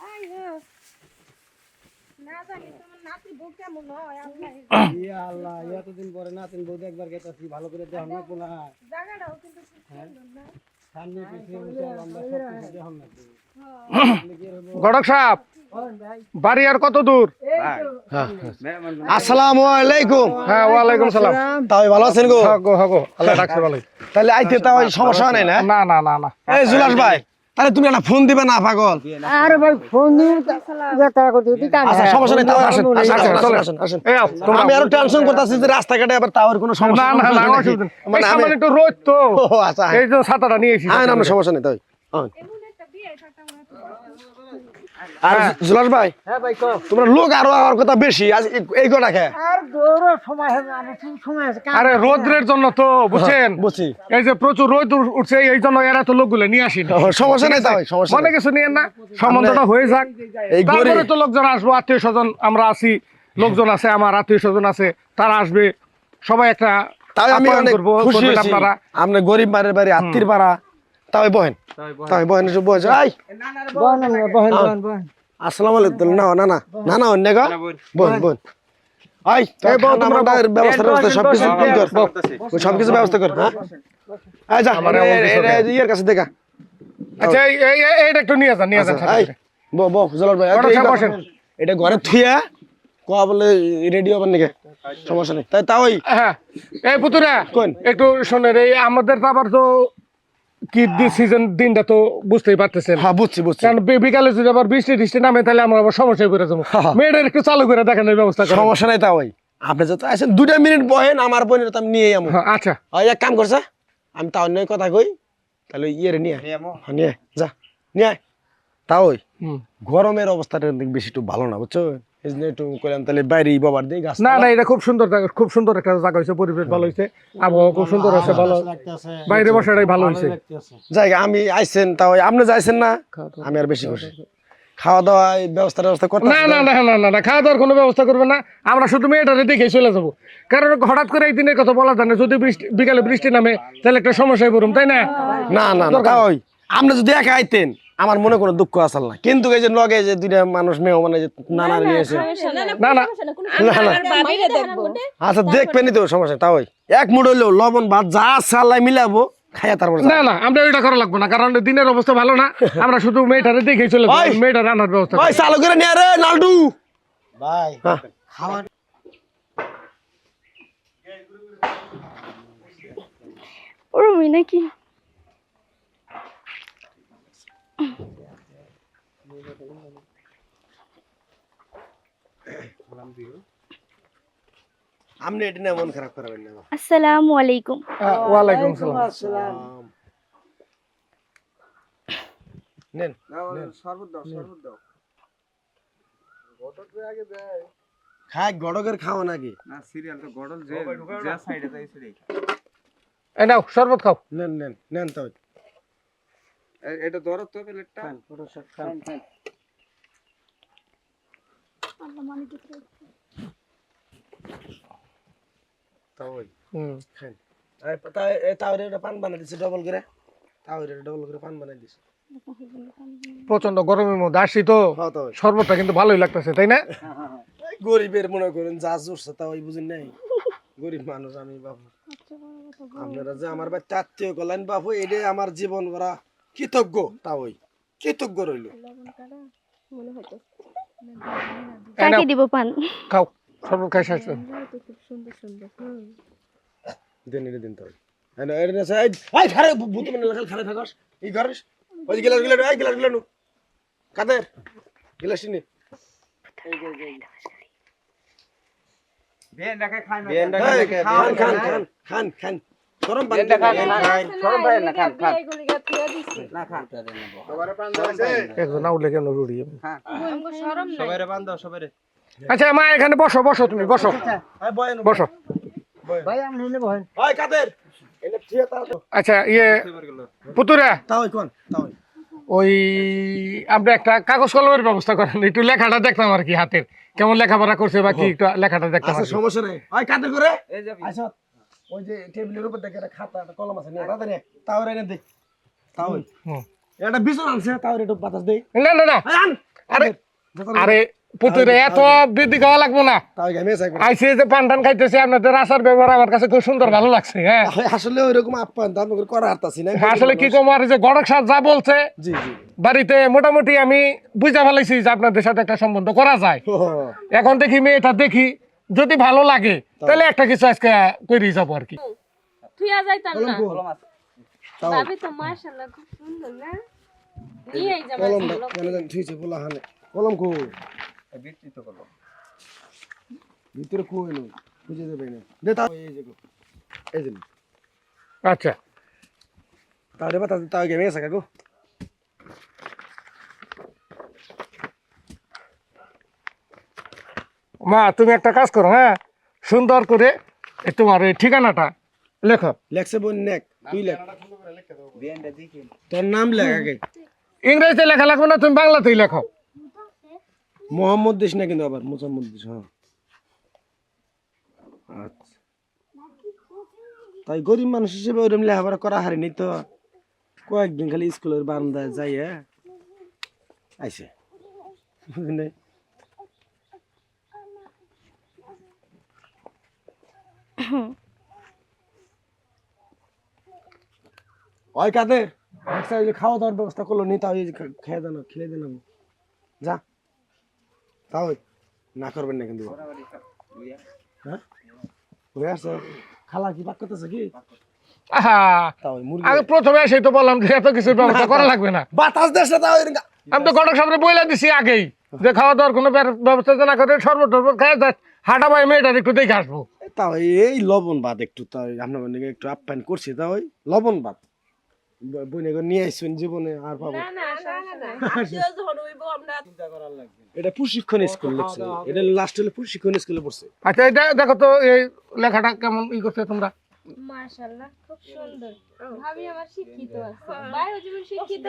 হয় আল্লাহ ইয়া আল্লাহ এতদিন পরে নাতিন বউ দেখবার গেতাছি ভালো করে দেখ না। কোনা গড়ক সাহেব বাড়ি আর কত দূর? মেহমান আসসালামু আলাইকুম। হ্যাঁ ওয়ালাইকুম সালাম। তাই ভালো আছেন গো? হাগো হাগো আল্লাহ রাখছে তাহলে আইতে তাও সমস্যা নাই না? না না না না। এই জুলাস ভাই। তাহলে তুমি একটা ফোন দিবে না পাগল? আরে ভাই ফোন দিতে আচ্ছা সমস্যা নেই তাও আসেন আসেন, আসেন, আসেন, আমি আরও টেনশন করতেছি যে রাস্তাঘাটে আবার টাওয়ার কোনো সমস্যা না না না। মানে আমি একটু রোদ তো। ও আচ্ছা এই যে ছাতাটা নিয়ে এসেছি না না সমস্যা নেই তাই হ্যাঁ। এমন একটা বিয়ে থাকতাম না আর জুলাস ভাই হ্যাঁ ভাই তোমরা লোক আরও আর কথা বেশি আজ এই- এই খেয়ে। আর দৌড় সময় হবে আর সময় আছে আরে রোদ্রের জন্য তো বুঝছেন? বুঝছি। এই যে প্রচুর রোদ উঠছে এই জন্য এরা তো লোকগুলো নিয়ে আসিনি। সমস্যা নেই তাই সমস্যা কিছু নিয়ে না সম্বন্ধটা হয়ে যাক। এই তারপরে তো লোকজন আসব আত্মীয় স্বজন আমরা আছি লোকজন আছে আমার আত্মীয় স্বজন আছে তারা আসবে। সবাই একটা তাই আমি অনেক খুশি আপনারা। আপনি গরিব মারের বাড়ি আত্মীর পাড়া তাই বহেন। তাই বহেন। এসে বসে আই। আসসালামু আলাইকুম। না না না না না অন্য গা। বহেন। বহেন আই বাটার ব্যবস্থা ব্যবস্থা সব কিছু কি কর সব কিছু ব্যবস্থা কর হ্যাঁ? আই যা। আমার কিছু ইয়ের দেখা। আচ্ছা এই এইটা একটু নিয়ে যান নিয়ে যান আচ্ছা, আই বো বো জলার ভাই এটা- ঘরে থুইয়া কোয়া বলে রেডি হবার নাকি? সমস্যা নেই। তাই তাই হ্যাঁ। এই পুতুরা কোন? একটু শোনেন এই আমাদের তো আবার তো কি সিজন দিনটা তো বুঝতেই পারতেছেন। হ্যাঁ বুঝছি বুঝছি। কারণ বিকালে যদি আবার বৃষ্টি টিষ্টি নামে তাহলে আমরা আবার সমস্যায় করে যাব। হ্যাঁ। মেয়েদের একটু চালু করে দেখানোর ব্যবস্থা করেন। সমস্যা নাই তাই আপনি যত আসেন দুটা মিনিট বহেন আমার বোনের তো আমি হ্যাঁ, আচ্ছা। ওই এক কাম করছে আমি তাও নয় কথা কই তাহলে ইয়ে নিয়ে হ্যাঁ, যা নিয়ে। তাও ওই গরমের অবস্থাটা বেশি একটু ভালো না বুঝছ? একটু কইলাম তাহলে বাইরে বাবার দিয়ে গাছ না না এটা খুব সুন্দর খুব সুন্দর একটা জায়গা হয়েছে পরিবেশ ভালো হয়েছে আবহাওয়া খুব সুন্দর আছে ভালো। বাইরে বসাটাই ভালো হয়েছে। জায়গা আমি আইছেন তাও আপনি যাইছেন না আমি আর বেশি খুশি। খাওয়া দাওয়া ব্যবস্থা ব্যবস্থা করতে না না না না না খাওয়া দাওয়ার কোনো ব্যবস্থা করবে না। আমরা শুধু মেয়েটারে দেখে চলে যাব। কারণ হঠাৎ করে এই দিনের কথা বলা যায় না যদি বৃষ্টি বিকালে বৃষ্টি নামে তাহলে একটা সমস্যায় পড়ুম তাই না? না না না ওই আপনি যদি একা আইতেন আমার মনে কোনো দুঃখ আসল না কিন্তু এই যে লগে যে দুইটা মানুষ মেয়ে মানে যে নানা নিয়েছে না না না না। আচ্ছা দেখবেনই তো সমস্যা তাও ওই। এক মুঠ হইলেও লবণ ভাত যা সাল্লাই মিলাবো খাইয়া তারপর না না আমরা ওইটা করা লাগবো না কারণ দিনের অবস্থা ভালো না। আমরা শুধু মেয়েটারে দেখে চলে ওই! রান্নার ব্যবস্থা ওই চালু করে নিয়ে রে ভাই হ্যাঁ। খাওয়ার নাকি? আপনি এটা নিয়ে মন খারাপ করাবেন না। আসসালামু আলাইকুম। ওয়ালাইকুম সালাম। আসসালাম। নেন শরবত দাও শরবত দাও। খাই গড়কের খাওয়া নাকি না সিরিয়াল তো গডল যে যে সাইডে তাই সিরিয়াল এই নাও শরবত খাও। নেন নেন নেন তো এটা ধরো তো প্লেটটা তাও ওই হুম। খান। এই তা এই তাওরে এটা পান বানাই দিছে ডবল করে। তাওরে ডবল করে পান বানাই দিছে। প্রচণ্ড গরমের মধ্যে আসছি তো। হ্যাঁ শরবতটা কিন্তু ভালোই লাগতেছে তাই না? গরিবের মনে করেন যা জুড়ছে তা ওই বুঝেন নাই? গরিব মানুষ আমি বাবু আপনারা যে আমার বাচ্চা আত্মীয় করলেন বাবু এটা আমার জীবন ভরা। কৃতজ্ঞ তা ওই কৃতজ্ঞ রইল। কাকে দিব পান? খাও শরবত খাই শেষ। খুব সুন্দর সুন্দর দিন এটা দিন তো এই না, না, এই এই খারে ভূত মানে লাগাল খারে থাকস। এই ঘরে ওই যে গিলাস গিলাস এই গিলাস গিলাস নু। কাদের? গিলাস নি। বেন রাখা খায় না। এই, খান খান খান খান খান। গরম পানি বেনটা খান খান। গরম পায় না খান। খান এগুলি গাছ থুয়া দিছে একজন আউলে কেন রুড়ি শরম নাই। সবাইরে বান্ধব সবাইরে। আচ্ছা মা এখানে বসো বসো তুমি বসো। বসো। ভাই এনে বহেন ওই কাদের আচ্ছা ইয়ে পুতুরা। তাও কোন? তাও ওই। আপনি একটা কাগজ কলমের ব্যবস্থা করেন একটু লেখাটা দেখতাম আর কি হাতের। কেমন লেখাপড়া করছে বা কি একটু লেখাটা দেখতাম আচ্ছা সমস্যা নাই। ওই কাদের করে আচ্ছা। ওই যে টেবিলের উপর দেখে একটা খাতা একটা কলম আছে তাড়াতাড়ি তাও এনে তাও। এটা বিছন আনছে তাও একটু বাতাস দেই না না না। আরে আরে পুতুরে এত বৃদ্ধি খাওয়া লাগবো না। আইসি যে পান টান খাইতেছে আপনাদের আচার ব্যবহার আমার কাছে খুব সুন্দর ভালো লাগছে হ্যাঁ। আসলে ওইরকম আপ্যায়ন দাম করে করা হারতাছি না আসলে কি কম আর যে গড়ক সার যা বলছে জি জি। বাড়িতে মোটামুটি আমি বুঝতে ফেলাইছি যে আপনাদের সাথে একটা সম্বন্ধ করা যায়। এখন দেখি মেয়েটা দেখি যদি ভালো লাগে তাহলে একটা কিছু আজকে করি যাব আর কি। থুয়া যাইতাম না? কলম তাও। ভাবি তো মাশাআল্লাহ খুব সুন্দর না? নিয়ে এই জামা কলম কেন জানি থুইছে বলা হানে। কলম কো বিস্তৃত করল ভিতরে কো এলো? খুঁজে দেবে না। দে তাও এই যে গো। এই যে আচ্ছা। তাও রে বাতাস তাও গেমে সাইকেল গো? মা তুমি একটা কাজ করো হ্যাঁ? সুন্দর করে এই তোমার এই ঠিকানাটা লেখো। লেখছে বোন নেক তুই লেখ। তোর নাম লেখ আগে। ইংরেজিতে লেখা লাগবে না তুমি বাংলাতেই লেখো। মোহাম্মদ দিস না কিন্তু আবার মোসাম্মদ দিস হ্যাঁ। আচ্ছা। তাই গরিব মানুষ হিসেবে ওরকম লেখাপড়া করা হারিনি তো। কয়েকদিন খালি স্কুলের বারান্দায় যাই হ্যাঁ আইসে ওই কাদের যে খাওয়া দাওয়ার ব্যবস্থা করল নি তাও খেয়ে দেন খেলে দেন যা। তাও না করবেন না কিন্তু। হ্যাঁ? খালা কি পাক করতেছে কি? আগে প্রথমে তো বললাম যে এত কিছু ব্যবস্থা করা লাগবে না। বাতাস দেশে তাও আমি তো ঘটক সামনে বইলা দিছি আগেই। যে খাওয়া দাওয়ার কোনো ব্যবস্থা না করে শরবত টরবত খাই যাস হাঁটা ভাই মেয়েটার একটু দেখে আসব। তাও এই লবণ ভাত একটু তাও আপনার মানে একটু আপ্যায়ন করছি তা ওই লবণ ভাত। বইনে নিয়ে আসছেন জীবনে আর পাবো এটা প্রশিক্ষণ স্কুল লিখছে এটা লাস্ট হলে প্রশিক্ষণ স্কুলে পড়ছে। আচ্ছা এটা দেখো তো এই লেখাটা কেমন ই করছে তোমরা? মাশাআল্লাহ খুব সুন্দর। ভাবি আমার শিক্ষিত আছে। ভাইও যেমন শিক্ষিত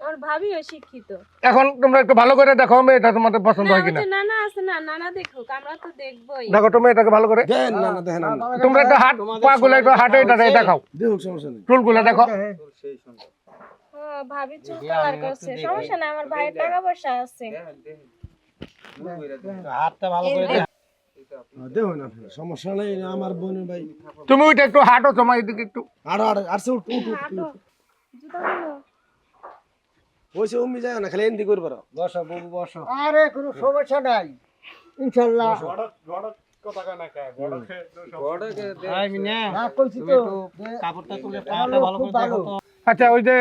আমার ভাবিও শিক্ষিত। এখন তোমরা একটু ভালো করে দেখো মেয়েটা তোমাদের পছন্দ হয় কিনা। যে নানা আছে না নানা দেখুক আমরা তো দেখবোই। দেখো তো মেয়েটাকে ভালো করে দেন না না দেখেন তোমরা একটু হাত পা গুলো একটু হাটে এটা দেখাও। দেখুক সমস্যা নেই। চুল দেখো। সেই সুন্দর। ভাবি চুল কালার করছে। সমস্যা নাই আমার ভাইয়ের টাকা পয়সা আছে। হাতটা ভালো করে দেখুন আপনি সমস্যা নেই আমার বোনের ভাই। তুমি ওইটা একটু হাঁটো তোমার এদিকে একটু। আরও আরও আর উঠ উঠ উঠ, উঠ। জুতাগুলো ওইসে উমি যায় না খালি এন্দি করবার বসো বাবু বসো। আরে কোনো সমস্যা নাই। ইনশাল্লাহ। আমি না। কইছি তো। কাপড়টা তুলে পাটা ভালো করে দেখো তো। আচ্ছা ওই যে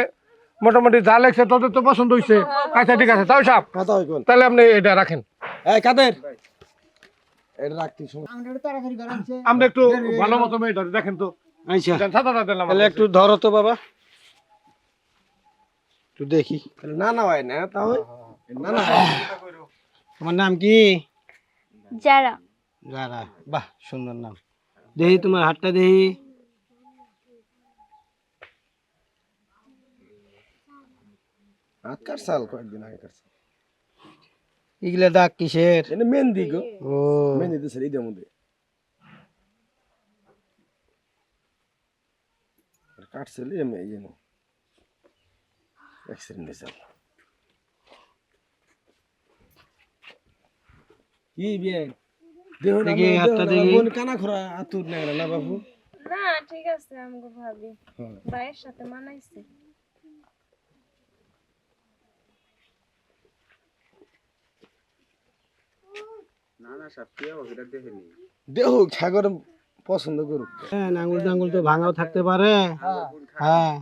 মোটামুটি যা লেগছে তোদের তো পছন্দ হয়েছে আচ্ছা ঠিক আছে তাও সাপ। কথা তাহলে আপনি এটা রাখেন। কাদের? এটা রাখতে আমরা তাড়াতাড়ি করাচ্ছে আমরা একটু ভালো মতো মেয়েটা দেখেন তো। আচ্ছা। সাদাটা দিলাম তাহলে একটু ধরো তো বাবা। একটু দেখি। না না হয় না না না তোমার নাম কি? যারা যারা বাহ সুন্দর নাম। দেহি তোমার হাতটা দেহি। হাত কাটছাল কয়েকদিন আগে কাটছাল এগুলা দাগ কিসের? এটা মেহেন্দি গো। ও। মেহেন্দি মধ্যে। এমনি এই অ্যাক্সিডেন্ট হয়েছে কি বিয়ে? দেখুন দেখি, হাতটা দেখি। কানা খোরা আতুর না বাবু না ঠিক আছে আমাকে ভাবি। হ্যাঁ। ভাইয়ের সাথে মানাইছে। না না দেখেনি দেখুক সাগর পছন্দ করুক। হ্যাঁ আঙ্গুল টাঙ্গুল তো ভাঙাও থাকতে পারে। হ্যাঁ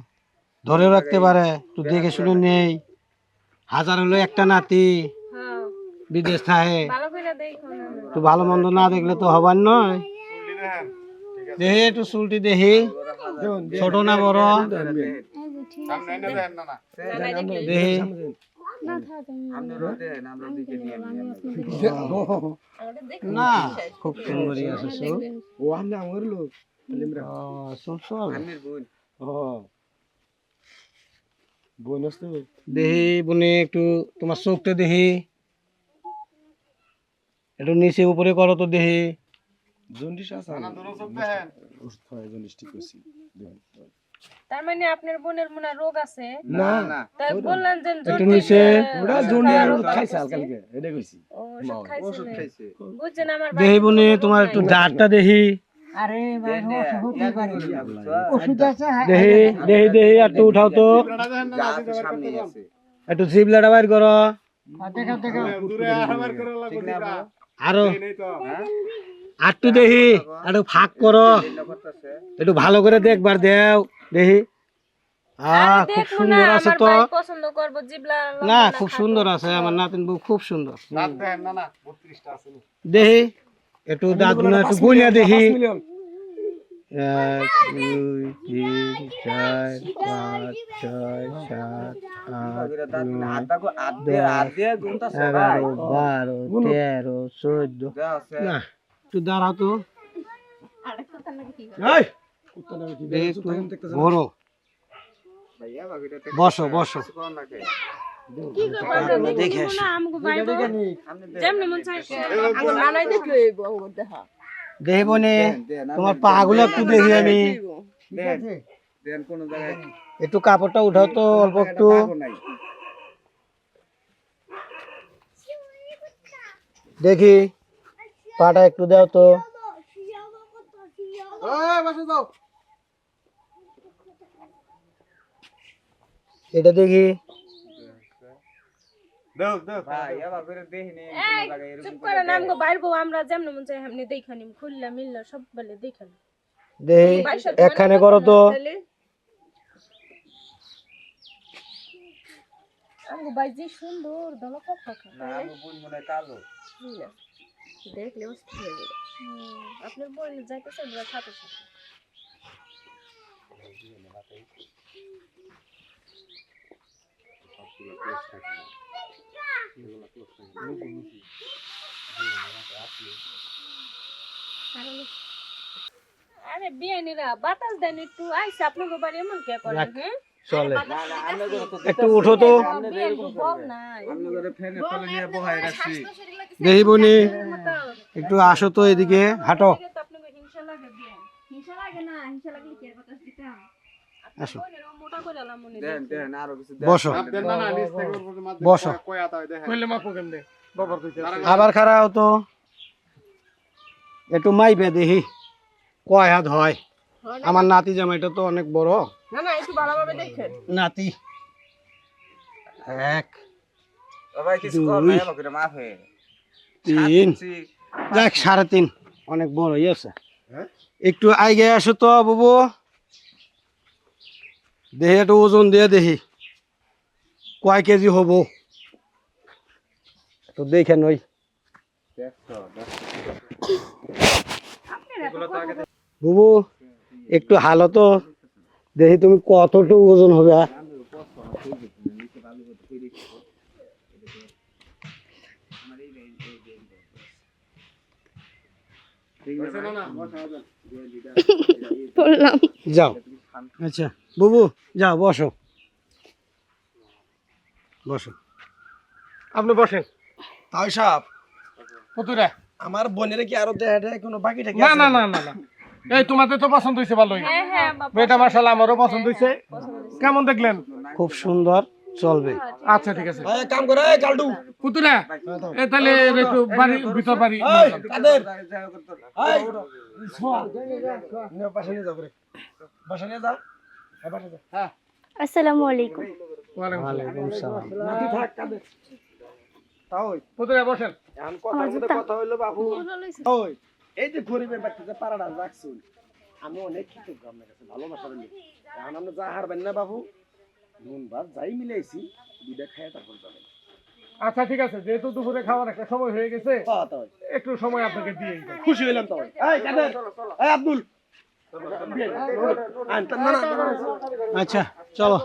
ধরেও রাখতে পারে তো দেখে শুনে নেই। হাজার হলো একটা নাতি হ্যাঁ বিদেশ থাকে। ভালো করে দেখো না তো ভালো মন্দ না দেখলে তো হবার নয়। দেহি একটু চুলটি দেখি। দেখুন ছোট না বড়? দেহি। না খুব সুন্দরই আছে সো ও আমি আমার লোক চল ও দেহি বনে একটু তোমার চোখটা দেহি। একটু নিচে উপরে করো তো দেহি। জন্ডিস আছে? জন্ডিস ঠিক করছি। তার মানে আপনার বোনের মনে রোগ আছে? না না। তাই বললেন যে নিচে। আহ, ওটা ওষুধ খাইছে। কালকে এটা কইছি। ও, ওষুধ খাইছে। বুঝছেন আমার দেহি বনে তোমার একটু দাঁতটা দেহি। দেহি দেহি দেহি একটু উঠাও তো। একটু জিবলাটা বাইর করো। আরও। একটু দেহি একটু ফাঁক করো। একটু ভালো করে দেখবার দেও। দেহি আহ খুব সুন্দর আছে তো। পছন্দ করব জিবলা না খুব সুন্দর আছে আমার নাতিন বউ খুব সুন্দর। দেহি একটু দাঁতগুলো একটু গুলিয়া দেখি। এক দুই তিন চার পাঁচ ছয় সাত আট এগারো বারো তেরো চোদ্দ। না একটু দাঁড়াও তো। দেখি ঘোরো। বসো বসো। কি দেখে দেখব না, মন তোমার পা গুলো একটু দেখি আমি। একটু কাপড়টা উঠাও তো অল্প একটু দেখি পাটা একটু দাও তো এটা দেখি এই, চুপ করে নাম গো বাইরবো আমরা যেমনি মন চায় এমনি দেখা। নিম খুললা মিললা সব বলে দেখা করো তো। ভাই যে সুন্দর দলা দেখলে অস্থির হয়ে যাবে। আপনার বোন যাইতেছে সাথে সাথে। আরে বিয়ানিরা বাতাস দেন একটু। আইসা আপনাকে বাড়ি এমন কে করে হ্যাঁ? চলে। একটু উঠো তো। নাই। দেখি বনি একটু আসো তো এদিকে হাঁটো। হিংসা লাগে না হিংসা লাগলে কি আর বাতাস দিতাম আসো। বসো। বসো। আবার খারাপ হতো একটু মাইপে দেখি কয় হাত হয়। আমার নাতি জামাইটা তো অনেক বড়। না না একটু ভালোভাবে দেখেন। নাতি। এক তিন। যাক সাড়ে তিন। অনেক বড় হয়ে আছে। একটু আগে আসো তো বাবু। দেখি একটু ওজন দিয়ে দেখি কয় কেজি হব? তো দেখে নই। বুবু একটু হালো তো দেখি তুমি কতটুকু ওজন হবে? যাও। আচ্ছা। বুবু যাও বসো বসো আপনি বসেন তাই সাহেব পুতুরা আমার বোনের কি আরও দেখা দেখা কোনো বাকি থাকে না না না না না এই তোমাদের তো পছন্দ হয়েছে ভালোই হ্যাঁ হ্যাঁ বাবা মেয়েটা মার্শাল্লাহ আমারও পছন্দ হয়েছে কেমন দেখলেন খুব সুন্দর চলবে আচ্ছা ঠিক আছে এই কাম করে এই কালটু পুতুরা এ তাহলে একটু বাড়ি ভিতর বাড়ি এই কাদের এই শোয়া নে পাশে নিয়ে যাও করে বাসা নিয়ে যাও হ্যাঁ আসসালামু আলাইকুম। ওয়ালাইকুম আসসালাম। ওয়ালাইকুম থাক কাদের তাও পুতুরা বসেন। এখন কথার মধ্যে কথা হইল বাবু ওই। এই যে গরিবের বাচ্চাতে পাড়াটা রাখছুন আমি অনেক কৃতজ্ঞ আপনার কাছে ভালোবাসা দিলে এখন আমরা যা হারবেন না বাবু নুন ভাত যাই মিলাইছি তারপর যাবেন। আচ্ছা ঠিক আছে। যেহেতু দুপুরে খাওয়ার একটা সময় হয়ে গেছে হ্যাঁ একটু সময় আপনাকে দিয়ে খুশি হইলাম তো এই কাদের এই আব্দুল। আচ্ছা চলো।